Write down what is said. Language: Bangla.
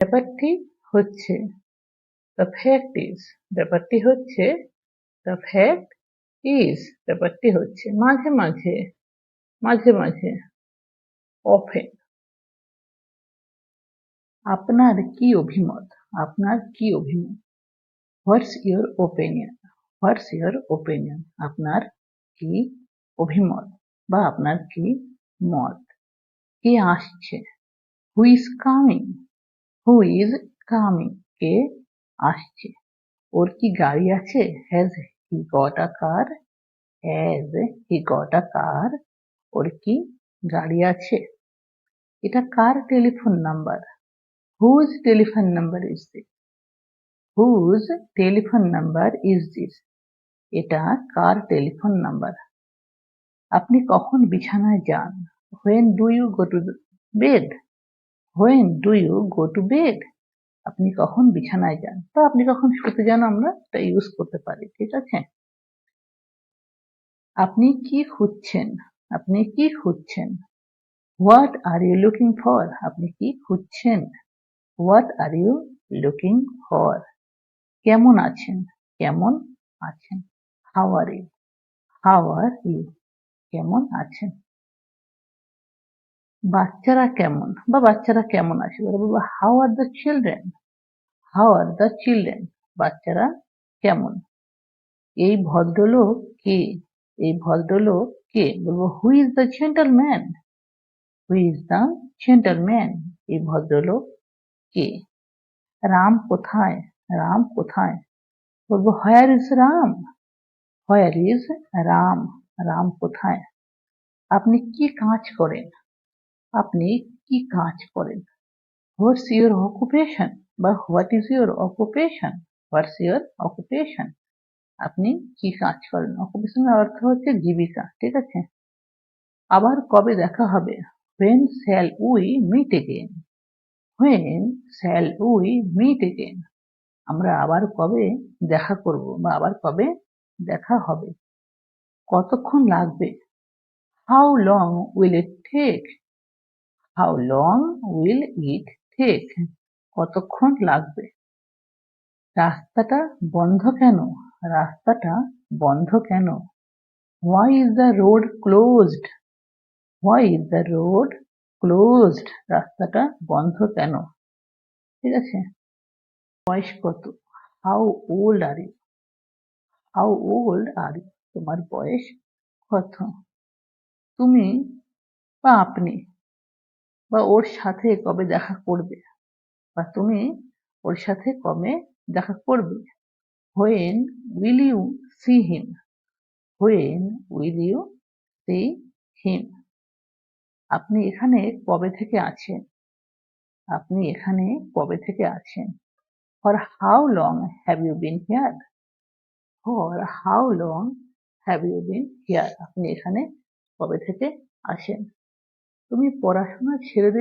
ব্যাপারটি হচ্ছে দ্য ফ্যাক্ট ইজ ব্যাপারটি হচ্ছে দ্য ফ্যাক্ট ইজ ব্যাপারটি হচ্ছে, মাঝে মাঝে মাঝে মাঝে অফেন আপনার কি অভিমত, আপনার কি অভিমত? What's your opinion what's your opinion আপনার কি অভিমত বা আপনার কি মত? কে আসছে? Who is coming who is coming কে আসছে? ওর কি গাড়ি আছে? Has he got a car has he got a car ওর কি গাড়ি আছে? এটা কার telephone number whose telephone number is this whose telephone number is this এটা কার টেলিফোন নাম্বার আপনি কখন বিছানায় যান? When do you go to bed when do you go to bed আপনি কখন বিছানায় যান? বা আপনি কখন শুতে যান আমরা এটা ইউজ করতে পারি, ঠিক আছে? আপনি কি খুঁজছেন? আপনি কি খুঁজছেন? What are you looking for আপনি কি খুঁজছেন? What are you looking for কেমন আছেন? কেমন আছেন? How are you how are you কেমন আছেন? বাচ্চারা কেমন? বা বাচ্চারা কেমন আছে বলব how are the children how are the children বাচ্চারা কেমন? এই ভদ্রলোক কে? এই ভদ্রলোক কে? বলব who is the gentleman who is the gentleman এই ভদ্রলোক কে? রাম কোথায়? রাম কোথায়? বলব where is Ram? Where is Ram? Ram কোথায়? আপনি কি কাজ করেন? আপনি কি কাজ করেন? হোয়াটস ইউর অকুপেশন বা what is your occupation what's your occupation আপনি কি কাজ করেন? অকুপেশনের অর্থ হচ্ছে জীবিকা, ঠিক আছে? আবার কবে দেখা হবে? When shall we meet again when shall we meet again আমরা আবার কবে দেখা করব বা আবার কবে দেখা হবে? কতক্ষণ লাগবে? How long will it take how long will it take কতক্ষণ লাগবে? রাস্তাটা বন্ধ কেন? রাস্তাটা বন্ধ কেন? Why is the road closed why is the road closed রাস্তাটা বন্ধ কেন? ঠিক আছে? বয়স কত? How old are you how old are you তোমার বয়স কত? তুমি বা আপনি বা ওর সাথে কবে দেখা করবে? বা তুমি ওর সাথে কবে দেখা করবে? When will you see him when will you see him আপনি এখানে কবে থেকে আছেন? আপনি এখানে কবে থেকে আছেন? For how long have you been here for how long have you been here আপনি এখানে কবে থেকে আসেন তুমি পড়াশোনা ছেড়ে দিলে